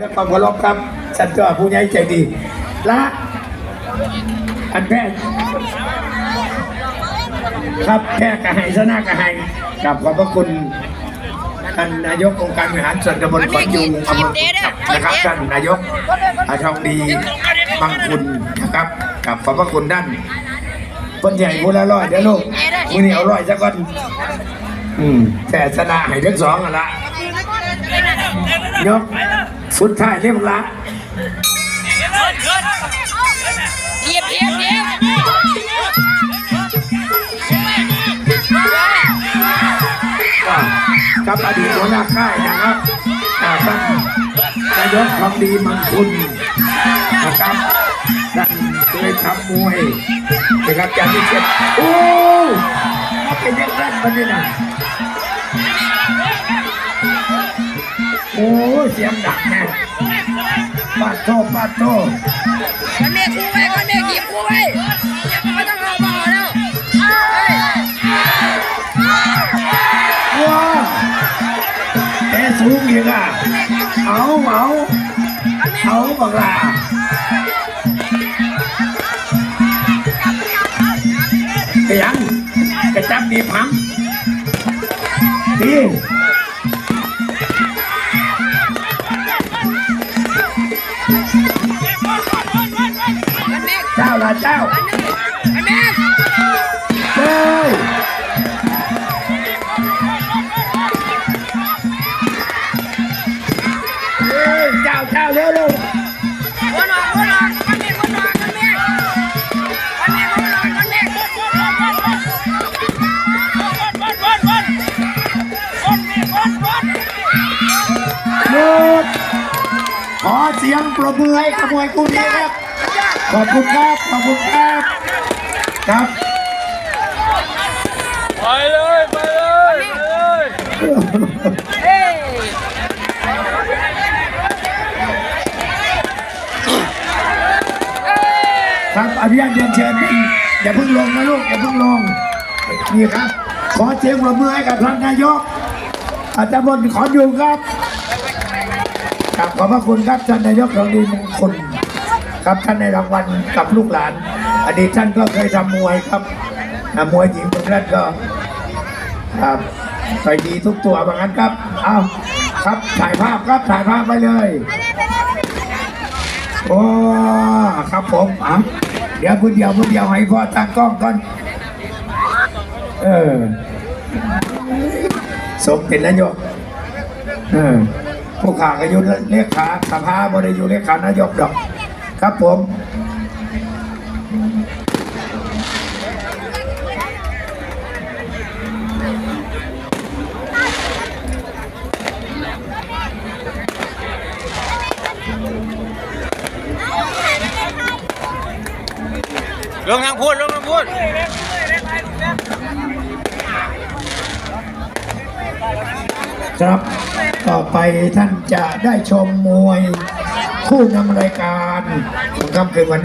ด้วยความเคารพครับสันเจ้าผู้ใหญ่ใจดี และอันแพทย์ครับแพทย์กระไห้ชนะกระไห้กับขอบพระคุณท่านนายกองค์การบริหารส่วนตำบลขอนยูงอำเภอนะครับท่านนายกอาทองดีบางคุณนะครับกับขอบพระคุณด้านคนใหญ่ผู้ละร้อยเด้อลูกมือนี้เอาร้อยซะก่อนอืมแต่ชนะให้ทั้งสองอะละยก สุดท้ายเรียบร้ยเหยียบเหยียบเหยียบกับอดีตหัวหน้าค่ายนะครับอ่าท่านนายกทองดีมังคุณนะครับท่านเคยทำมวยนะครับจากที่เจ็ดโอ้เป็นยังไงมันนี่นะ อ้เสียงดังแน่ปาดโตปาดโตคนเมฆคู่ไว้คนเมฆหยิบคู่ไว้ไม่ต้องเอามาแล้วเฮ้ยว้าแกสูงอีกอะเอาเอาเอาบังลาไปยังกระจับดีพังดี เจ้าละเจ้าคนเมฆเฮ้ยเฮ้ยเจ้าเจ้าเร็วเร็ววนออกวนออกคนเมฆวนออกคนเมฆคนเมฆวนออกคนเมฆหยุดขอเสียงปรบมือให้ขบวยคู่นี้ครับ ขอบคุณครับ ขอบคุณครับ ครับไปเลยไปเลยไปเลยเฮ้ยเฮ้ยครับอภิญาตเรียนเชิญท่านอย่าเพิ่งลงนะลูกอย่าเพิ่งลงนี่ครับ ขอเสียงปรบมือให้กับท่านนายก อาจารย์บนขออยู่ครับครับขอบพระคุณครับท่านนายกเราดีมงคล ครับท่านในรางวัลกับลูกหลาน อดีตท่านก็เคยทำมวยครับมวยหญิงเมืองแรกก็ครับไปดีทุกตัวบางนั้นครับเอาครับถ่ายภาพครับถ่ายภาพไปเลยโอ้ครับผมอะเดี๋ยวพูดเดียวพูดเดียวให้พ่อตั้งกล้องก่อนเออสมเป็นนายกเออผู้ขาก็ยู่เลขาสภาบริยู่เลขานายกดอก ครับผมลงทางพูดลงทางพูดครับ ต่อไปท่านจะได้ชมมวย คู่นำรายการของค่ำคืนวันนี้